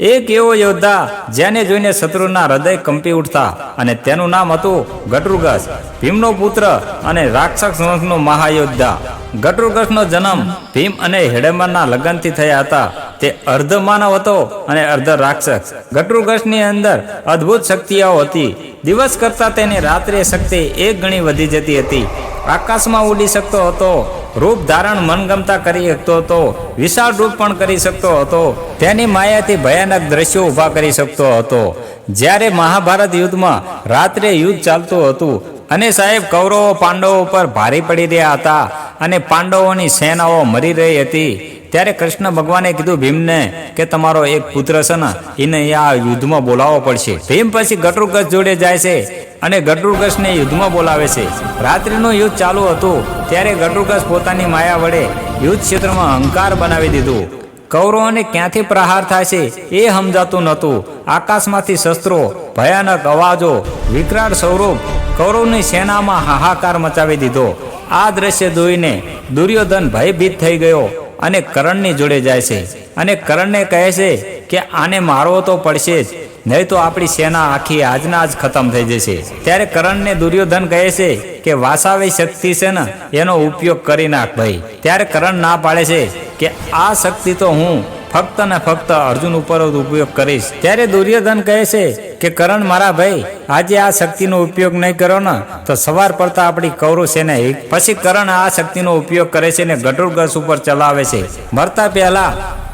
એક એવો યોદ્ધા જેને જોઈને શત્રુના હૃદય કંપી ઉઠતા અને તેનું નામ હતું ગટરુગસ. ભીમનો પુત્ર અને રાક્ષસ વંશનો મહાયોદ્ધા. ગટરુગસનો જન્મ ભીમ અને હેડેમરના લગ્નથી થયા હતા. તે અર્ધ માનવ હતો અને અર્ધ રાક્ષસ. ગટરુગસની અંદર અદ્ભુત શક્તિઓ હતી. દિવસ કરતાં તેની રાત્રે શક્તિ એક ગણી વધી જતી હતી. આકાશમાં ઉડી શકતો હતો રૂપ ધારણ મનગમતા કરી શકતો હતો, વિશાળ રૂપ પણ કરી શકતો હતો. તેની માયાથી ભયાનક દ્રશ્યો ઊભા કરી શકતો હતો. જ્યારે મહાભારત યુદ્ધમાં રાત્રે યુદ્ધ ચાલતું હતું અને સાહેબ કૌરવો પાંડવો પર ભારે પડી રહ્યા હતા અને પાંડવોની સેનાઓ મરી રહી હતી, ત્યારે કૃષ્ણ ભગવાને કીધું, ભીમને, કે તમારો એક પુત્ર છે ને, એને આ યુદ્ધમાં બોલાવવો પડશે. ભીમ પછી ગટરુગસ જોડે જાય છે અને ગટરુગસને યુદ્ધમાં બોલાવે છે. રાત્રિનું યુદ્ધ ચાલુ હતું ત્યારે ગટુકસ પોતાની માયા વડે યુદ્ધ ક્ષેત્રમાં અહંકાર બનાવી દીધું. કૌરવોને ક્યાંથી પ્રહાર થાય છે એ સમજાતું નહોતું. આકાશમાંથી શસ્ત્રો, ભયાનક અવાજો, વિકરાળ સ્વરૂપ કૌરવની સેનામાં હાહાકાર મચાવી દીધો. આ દ્રશ્ય જોઈને દુર્યોધન ભયભીત થઈ ગયો અને કરણની જોડે જાય છે. અને કરણને કહે છે કે આને મારવો તો પડશે જ. નહીં તો આપણી સેના આખી આજના જ ખતમ થઈ જશે. ત્યારે કરણને દુર્યોધન કહે છે કે વાસાવી શક્તિ છે ને, એનો ઉપયોગ કરી નાખ ભાઈ. ત્યારે કરણ ના પાડે છે કે આ શક્તિ તો હું ફક્ત ને ફક્ત અર્જુન ઉપર જ ઉપયોગ કરીશ. ત્યારે દુર્યોધન કહે છે કે કરણ મારા ભાઈ, આજે આ શક્તિનો ઉપયોગ નહીં કરો ને, તો સવાર પડતા આપણી કૌરવ સેના એક. પછી કરણ આ શક્તિનો ઉપયોગ કરે છે ને ગટુરગસ ઉપર ચલાવે છે. મરતા પહેલા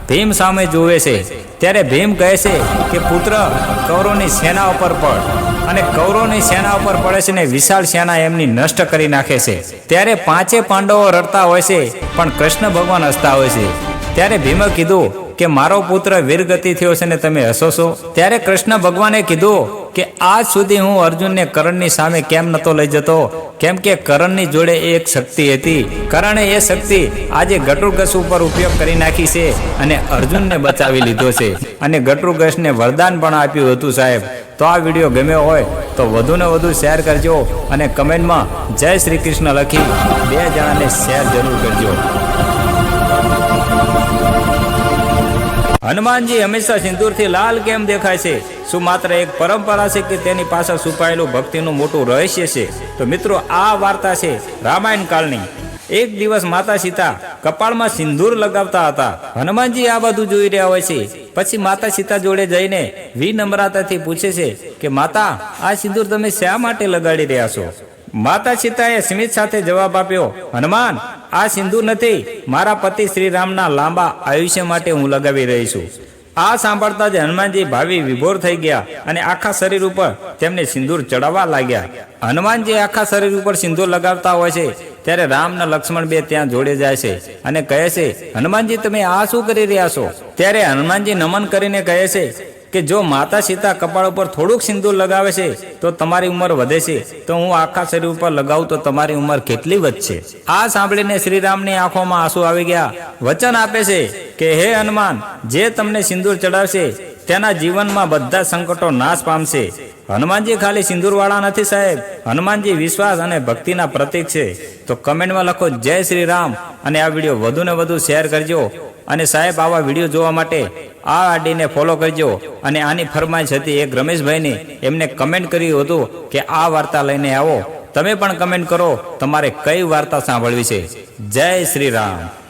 ભીમ સામે જુએ છે. ત્યારે ભીમ કહે છે કે, પુત્ર, કૌરવની સેના ઉપર પડ. અને કૌરવની સેના ઉપર પડે છે ને વિશાળ સેના એમની નષ્ટ કરી નાખે છે. ત્યારે પાંચે પાંડવો રડતા હોય છે, પણ કૃષ્ણ ભગવાન હસતા હોય છે. ત્યારે ભીમે કીધું કે, મારો પુત્ર વીરગતિ થયો છે ને તમે હસો છો? ત્યારે કૃષ્ણ ભગવાને કીધું કે આજ સુધી હું અર્જુનને કરણની સામે કેમ નતો લઈ જતો? કેમ કે કરણની જોડે એક શક્તિ હતી. કરણે એ શક્તિ આજે ગટુરગસ ઉપર ઉપયોગ કરી નાખી છે અને અર્જુનને બચાવી લીધો છે. અને ગટુરગસને વરદાન પણ આપ્યું હતું સાહેબ. તો આ વીડિયો ગમ્યો હોય તો વધુને વધુ શેર કરજો અને કમેન્ટમાં જય શ્રી કૃષ્ણ લખી બે જણાને શેર જરૂર કરજો. હનુમાનજી હંમેશા સિંદૂરથી લાલ કેમ દેખાય છે? શું માત્ર એક પરંપરા છે કે તેની પાછળ છુપાયેલું ભક્તિનું મોટું રહસ્ય છે? તો મિત્રો, આ વાર્તા છે રામાયણ કાળની. એક દિવસ માતા સીતા કપાળમાં સિંદૂર લગાવતા હતા. હનુમાનજી આ બધું જોઈ રહ્યા હોય છે. પછી માતા સીતા જોડે જઈને વિનમ્રતાથી પૂછે છે કે, માતા, આ સિંદૂર તમે શા માટે લગાડી રહ્યા છો? માતા સીતાએ સ્મિત સાથે જવાબ આપ્યો, હનુમાન આ સિંદૂર નથી. મારા પતિ શ્રી રામના લાંબા આયુષ્ય માટે હું લગાવી રહી છું. આ સાંભળતા જ હનુમાનજી ભાવિ વિભોર થઈ ગયા અને આખા શરીર ઉપર તેમને સિંદૂર ચડાવવા લાગ્યા. હનુમાનજી આખા શરીર ઉપર સિંદૂર લગાવતા હોય છે, ત્યારે રામ ને લક્ષ્મણ બે ત્યાં જોડે જાય છે અને કહે છે, હનુમાનજી, તમે આ શું કરી રહ્યા છો? ત્યારે હનુમાનજી નમન કરીને કહે છે કે જો માતા સીતા કપાળ ઉપર થોડુંક સિંદૂર લગાવે છે, તો તમારી ઉંમર વધે છે. તો હું આખા શરીર ઉપર લગાવું તો તમારી ઉંમર કેટલી વધશે? આ સાંભળીને શ્રીરામની આંખોમાં આંસુ આવી ગયા. વચન આપે છે કે, હે હનુમાન, જે તમને સિંદૂર ચડાવશે, તેના જીવનમાં બધા સંકટો નાશ પામશે. હનુમાનજી ખાલી સિંદૂરવાળા નથી સાહેબ. હનુમાનજી વિશ્વાસ અને ભક્તિના પ્રતીક છે. તો કમેન્ટમાં લખો, જય શ્રી રામ અને આ વીડિયો વધુને વધુ શેર કરજો. અને સાહેબ, આવા વીડિયો જોવા માટે આ આડીને ફોલો કરજો. અને આની ફરમાઈશ હતી એક રમેશભાઈની, એમને કમેન્ટ કર્યું હતું કે આ વાર્તા લઈને આવો. તમે પણ કમેન્ટ કરો. તમારે કઈ વાર્તા સાંભળવી છે? જય શ્રી રામ.